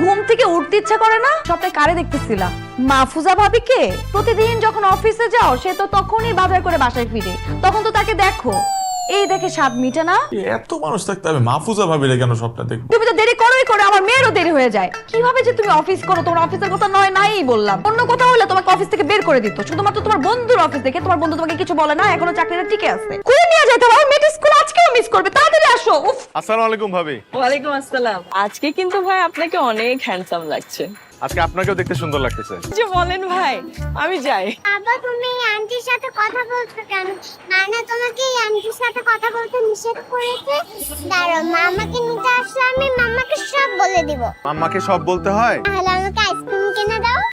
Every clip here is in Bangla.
ঘুম থেকে উঠতে ইচ্ছা করে না? সপ্তাহে কারে দেখতেছিলাম? মাহফুজা ভাবি কে প্রতিদিন যখন অফিসে যাও সে তো তখনই বাজার করে বাসায় ফিরে। তখন তো তাকে দেখো। এই দেখে স্বাদ মিটে না? এত মানুষ থাকতে হবে মাহফুজা ভাবিলে কেন সবটা দেখব? তুমি করোই করে আমার মেয়েরও দেরি হয়ে যায়। কীভাবে যে তুমি অফিস করো? তোমার অফিসের কথা নয় নাই বললাম। অন্য কোথাও হলে তোমাকে অফিস থেকে বের করে দিত। শুধুমাত্র তোমার বন্ধুর অফিস থেকে তোমার বন্ধু তোমাকে কিছু বলে না এখনও চাকরিটা টিকে আছে। কোন নিয়ে যেতে পারো মেয়েটি স্কুল আজকেও মিস করবে। তাড়াতাড়ি আসো। উফ। আসসালামু আলাইকুম ভাবি। ওয়ালাইকুম আসসালাম। আজকে কিন্তু ভাই আপনাকে অনেক হ্যান্ডসাম লাগছে। আজকে আপনাকেও দেখতে সুন্দর লাগতেছে। যে বলেন ভাই আমি যাই। বাবা তুমি আন্টির সাথে কথা বলছো কেন? নানা তোমাকে এই আন্টির সাথে কথা বলতে নিষেধ করেছে? দাঁড়াও মামাকে নিতে আসলে আমি মামাকে সব বলে দিব। মামাকে সব বলতে হয়? তাহলে আমাকে আইসক্রিম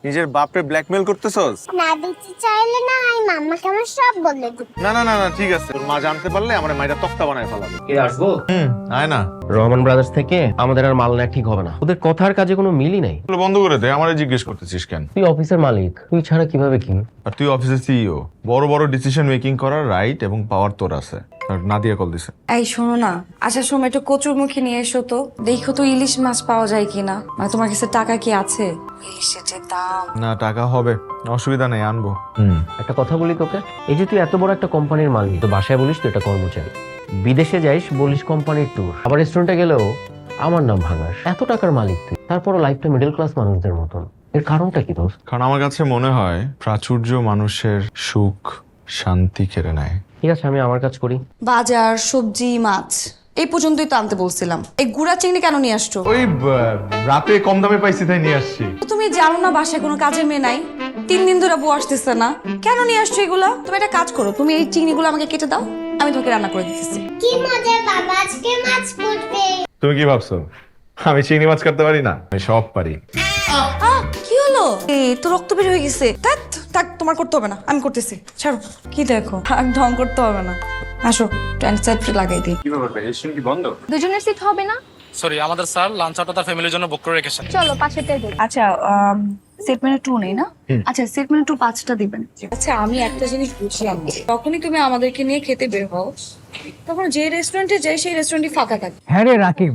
নিজের বাপরে ব্ল্যাকমেল করতেছস? না দিতে চাইলে না আমি মাম্মাকে আমার সব বলে দিব। না না না না ঠিক আছে। তোর মা জানতে পারলে আমার মাইটা তক্তা বানায় ফেলাবে। কে আসব? হুম আয় না। রহমান ব্রাদার্স থেকে আমাদের আর মাল নেওয়া ঠিক হবে না। ওদের কথার কাজে কোনো মিলই নাই। এগুলো বন্ধ করে দে আমারে জিজ্ঞেস করতেছিস কেন? তুই অফিসের মালিক তুই ছাড়া কীভাবে কি আর তুই অফিসের সিইও বড় বড় ডিসিশন মেকিং করার রাইট এবং পাওয়ার তোর আছে। নাদিয়া কল দিছে। এই শোনো না। আসার সময় একটু কচুর মুখে নিয়ে এসো তো। দেখো তো ইলিশ মাছ পাওয়া যায় কিনা। মানে তোমার কাছে টাকা কি আছে? ইলিশের যে দাম। না টাকা হবে। অসুবিধা নেই আনব। হুম। একটা কথা বলি তোকে। এই যে তুই এত বড় একটা কোম্পানির মালিক তো বাসায় বলিস তুই একটা কর্মচারী। বিদেশে যাইস বলিস কোম্পানির ট্যুর আবার রেস্টুরেন্টে গেলেও আমার নাম ভাঙাস। এত টাকার মালিক তুই। তারপরও লাইফটা মিডল ক্লাস মানুষদের মতন। এর কারণটা কি দোস্ত? কারণ আমার কাছে মনে হয় প্রাচুর্য মানুষের সুখ শান্তি কেড়ে নেয়। ঠিক আছে আমি আমার কাজ করি। বাজার সবজি মাছ এই পর্যন্তই তো আনতে বলছিলাম। এই গুড়া চিংড়ি কেন নিয়ে আসছো? ওই রাতে কম দামে পাইছি তাই নিয়ে আসছি। তুমি জানো না বাসায় কোনো কাজের মেয়ে নাই? তিন দিন ধরে বউ আসতেছে না। কেন নিয়ে আসছো এগুলো? তুমি একটা কাজ করো তুমি এই চিংড়িগুলো আমাকে কেটে দাও আমি তোমাকে রান্না করে দিতেছি। কি মজা বাবা আজকে মাছ করবে তুমি কি ভাবছ? আমি চিংড়ি মাছ কাটতে পারি না? আমি সব পারি। কি হলো? এই তো রক্ত বের হয়ে গেছে। থাক থাক তোমার করতে হবে না আমি করতেছি। ছাড়ো। কি দেখো? আর ঢং করতে হবে না। আসো ট্যান্সাইড লাগাই দিই। দুজনের সিট হবে না? সরি আমাদের স্যার লাঞ্চ আউটটা তার ফ্যামিলির জন্য বুক করে রেখেছেন। চলো পাশে দেখ আচ্ছা সেট মেনু টু নেই না? আচ্ছা সেট মেনু টু পাঁচটা দিবেন। আচ্ছা আমি একটা জিনিস বুঝলাম। যখনই তুমি আমাদেরকে নিয়ে খেতে বের হও। তখন যে রেস্টুরেন্টে যাই সেই রেস্টুরেন্টই ফাঁকা থাকে। হ্যাঁ রে রাকিব।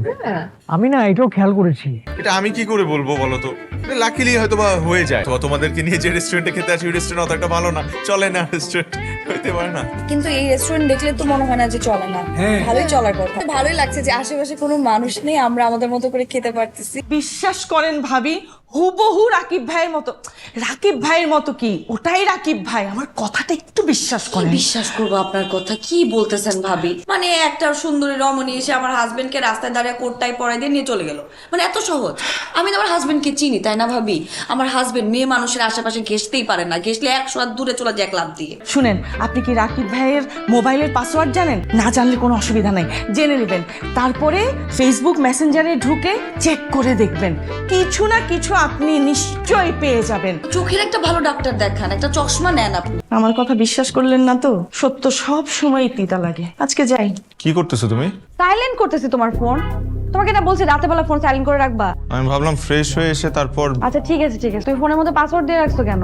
আমি না এটাও খেয়াল করেছি। এটা আমি কি করে বলব বলো তো? লাকিলি হয়তো বা হয়ে যায়। তো তোমাদেরকে নিয়ে যে রেস্টুরেন্টে খেতে আসি রেস্টুরেন্ট অত একটা ভালো না। চলে না রেস্টুরেন্ট হইতে পারে না। কিন্তু এই রেস্টুরেন্ট দেখলে তো মনে হয় না যে চলে না। ভালোই চলার কথা। ভালোই লাগছে যে আশেপাশে কোনো মানুষ নেই আমরা আমাদের মতো করে খেতে পারতেছি। বিশ্বাস করেন ভাবি হুবহু রাকিব ভাইয়ের মতো। রাকিব ভাইয়ের মতো কি? ওটাই রাকিব ভাই। আমার কথাটা একটু বিশ্বাস করেন। বিশ্বাস করব আপনার কথা? কি বলতেছেন ভাবি। মানে একটা সুন্দরী রমণী এসে আমার হাজবেন্ডকে রাস্তায় দাঁড়িয়ে কোটটাই পরাই দিয়ে নিয়ে চলে গেল। মানে এত সহজ। আমি তো আমার হাজবেন্ডকে চিনি তাই না ভাবি? আমার হাজবেন্ড মেয়ে মানুষের আশেপাশে ঘেসতেই পারে না। ঘেসলে একশো হাত দূরে চলে যায় এক লাভ দিয়ে। শুনেন আপনি কি রাকিব ভাইয়ের মোবাইলের পাসওয়ার্ড জানেন? না জানলে কোনো অসুবিধা নাই। জেনে নেবেন। তারপরে ফেসবুক মেসেঞ্জারে ঢুকে চেক করে দেখবেন। কিছু না কিছু আপনি নিশ্চয়ই পেয়ে যাবেন। চোখের একটা ভালো ডাক্তার দেখান একটা চশমা নেন আপনি। আমার কথা বিশ্বাস করলেন না তো? সত্য সব সময় তিতা লাগে। আজকে যাই। কি করতেছো তুমি? সাইলেন্ট করতেছি তোমার ফোন তোমাকে না বলছি রাতে বেলা ফোন সাইলেন্ট করে রাখবা। আমি ভাবলাম ফ্রেশ হয়ে এসে তারপর আচ্ছা ঠিক আছে ঠিক আছে। তুমি ফোনের মধ্যে পাসওয়ার্ড দিয়ে রাখছো কেন?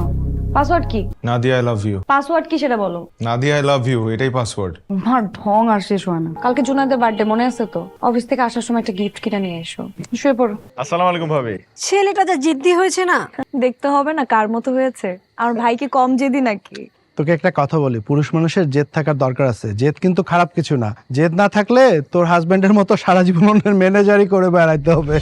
পাসওয়ার্ড কি? Nadia I love you password কি সেটা বলো? নাদিয়া আই লাভ ইউ এটাই পাসওয়ার্ড আমার ঢং আর শেষ হয় না। কালকে জুনাইদের বার্থডে মনে আছে তো? অফিস থেকে আসার সময় একটা গিফট কিনে নিয়ে এসো। শুয়ে পড়ো। আসসালামু আলাইকুম ভাবি। ছেলেটা যা জিদ্দি হয়েছে না। দেখতে হবে না কার মতো হয়েছে। আমার ভাই কি কম জেদি নাকি? তোকে একটা কথা বলি পুরুষ মানুষের জেদ থাকার দরকার আছে। জেদ কিন্তু খারাপ কিছু না। জেদ না থাকলে তোর হাজবেন্ডের মতো সারা জীবনের ম্যানেজারই করে বেড়াইতে হবে।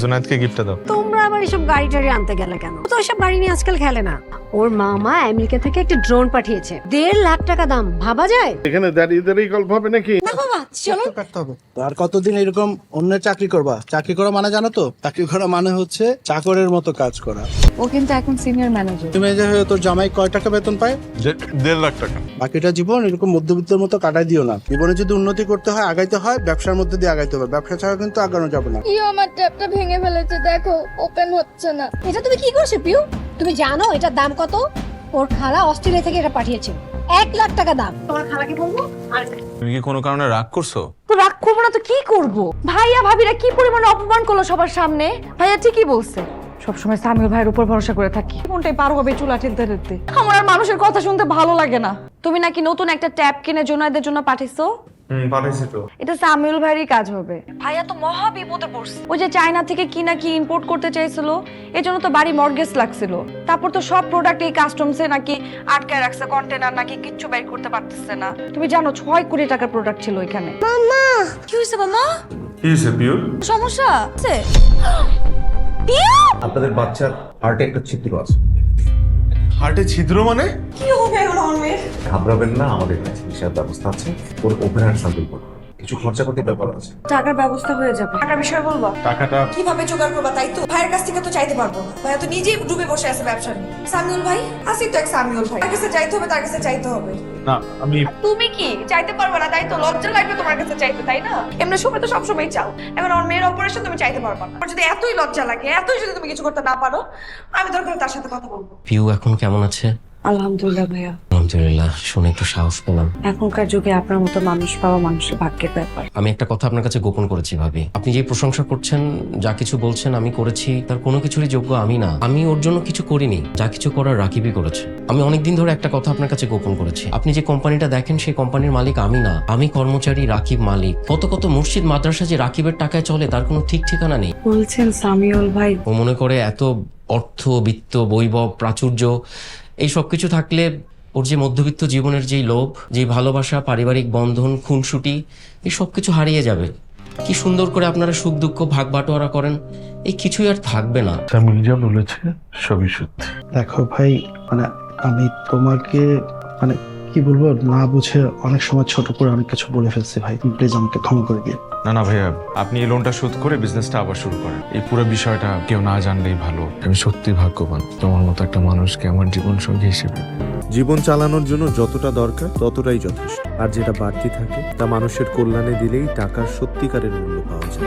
জুনাইদকে গিফটটা দাও। তোমরা আবার এসব গাড়ি টাড়ি আনতে গেলে কেন? ও তো এসব গাড়ি নিয়ে আজকাল খেলে না। ওর মামা আমেরিকা থেকে একটা ড্রোন পাঠিয়েছে। দেড় লাখ টাকা দাম ভাবা যায়? এখানে দাঁড়িয়ে দাঁড়িয়ে গল্প হবে নাকি? না বাবা চলো। কাটতে হবে। তো আর কতদিন এরকম অন্যের চাকরি করবা? চাকরি করা মানে জানো তো? চাকরি করা মানে হচ্ছে চাকরের মতো কাজ করা। ও কিন্তু এখন সিনিয়র ম্যানেজার তুমি যে তোর জামাই কয় টাকা বেতন পায়? যে- দেড় লাখ টাকা। বাকিটা জীবন এরকম মধ্যবিত্তের মতো কাটাই দিও না। জীবনে যদি উন্নতি করতে হয় আগাইতে হয় ব্যবসার মধ্যে দিয়ে আগাইতে হবে। ব্যবসা ছাড়া কিন্তু আগানো যাবে না। ইও আমার ট্যাপটা ভেঙে ফেলেছে দেখো ওপেন হচ্ছে না। এটা তুমি কি করছ পিউ? তুমি জানো এটার দাম কত? ওর খালা অস্ট্রেলিয়া থেকে এটা পাঠিয়েছে। এক লাখ টাকা দাম। তোমার খালাকে বলব? আর তুমি কি কোনো কারণে রাগ করছ? তো রাগ করব না তো কি করব? ভাইয়া ভাবিরা কি পরিমাণে অপমান করল সবার সামনে? ভাইয়া ঠিকই বলছে। সবসময় সামিল ভাইয়ের উপর ভরসা করে থাকি। মনটাই পার হবে চুলা ঠেলতে ঠেলতে। আমার আর মানুষের কথা শুনতে ভালো লাগে না। তুমি নাকি নতুন একটা ট্যাব কিনে জোনাইদের জন্য পাঠিয়েছো? হুম পাঠাইছি তো। এটা সামিউল ভাইয়েরই কাজ হবে। ভাইয়া তো মহা বিপদে পড়ছে। ওই যে চায়না থেকে কি না কি ইম্পোর্ট করতে চাইছিল এই তো বাড়ি মর্গেজ লাগছিল। তারপর তো সব প্রোডাক্ট এই কাস্টমসে নাকি আটকায় রাখছে কন্টেনার নাকি কিচ্ছু বের করতে পারতেছে না। তুমি জানো ছয় কোটি টাকার প্রোডাক্ট ছিল ওইখানে কি হয়েছে মামা? কি হয়েছে পিউ? সমস্যা আছে? আপনাদের বাচ্চার হার্টে একটা ছিদ্র আছে। হার্টে ছিদ্র মানে? কি হবে? এখন? ঘাবড়াবেন না আমাদের কাছে চিকিৎসার ব্যবস্থা আছে। ওর ওপেন হার্ট সার্জারি করব কিছু খরচাপাতির ব্যাপার আছে। টাকার ব্যবস্থা হয়ে যাবে। টাকার বিষয় বলব? টাকাটা কীভাবে জোগাড় করবা তাই তো? ভাইয়ের কাছ থেকে তো চাইতে পারব। ভাইয়া তো নিজেই ডুবে বসে আছে ব্যবসা নিয়ে। সামিউল ভাই? আসি তো এক সামিউল ভাই। তার কাছে চাইতে হবে তার কাছে চাইতে হবে। না আমি তুমি কি? চাইতে পারবে না তাই তো লজ্জা লাগবে তোমার কাছে চাইতে তাই না? এমনি সময় তো সবসময় চাও। এখন আমার মেয়ের অপারেশন তুমি চাইতে পারবে না। আমার যদি এতই লজ্জা লাগে এতই যদি তুমি কিছু করতে না পারো আমি দরকার তার সাথে কথা বলব। পিউ এখন কেমন আছে? আলহামদুলিল্লাহ ভাইয়া। আলহামদুলিল্লাহ শুনে একটু সাহস পেলাম। এখনকার যুগে আপনার মতো মানুষ পাওয়া মানুষের ভাগ্যের ব্যাপার। আমি একটা কথা আপনার কাছে গোপন করেছি ভাবি। আপনি যে প্রশংসা করছেন যা কিছু বলছেন আমি করেছি তার কোনো কিছুরই যোগ্য আমি না। আমি ওর জন্য কিছু করিনি যা কিছু করার রাকিবই করেছে। আমি অনেকদিন ধরে একটা কথা আপনার কাছে গোপন করেছি। আপনি যে কোম্পানিটা দেখেন সেই কোম্পানির মালিক আমি না। আমি কর্মচারী রাকিব মালিক। কত কত মসজিদ মাদ্রাসা যে রাকিবের টাকায় চলে তার কোনো ঠিক ঠিকানা নেই। বলছেন সামিউল ভাই। ও মনে করে এত অর্থ বিত্ত বৈভব প্রাচুর্য এই সব কিছু থাকলে ওর যে মধ্যবিত্ত জীবনের যেই লোভ যেই ভালোবাসা পারিবারিক বন্ধন খুনসুটি এই সব কিছু হারিয়ে যাবে। কি সুন্দর করে আপনারা সুখ দুঃখ ভাগ বাটোয়ারা করেন এই কিছুই আর থাকবে না। তামিল যা বলেছে সবই সত্যি। দেখো ভাই মানে আমি তোমাকে মানে কি বলব? না বুঝে অনেক সময় ছোট করে অনেক কিছু বলে ফেলছি ভাই। প্লিজ আমাকে ক্ষমা করে দিও না না ভাইয়া আপনি এই লোনটা শোধ করে বিজনেসটা আবার শুরু করেন। এই পুরো বিষয়টা কেউ না জানলেই ভালো। আমি সত্যি ভাগ্যবান তোমার মতো একটা মানুষকে আমার জীবন সঙ্গী হিসেবে। জীবন চালানোর জন্য যতটা দরকার ততটাই যথেষ্ট। আর যেটা বাড়তি থাকে তা মানুষের কল্যাণে দিলেই টাকার সত্যিকারের মূল্য পাওয়া যায়।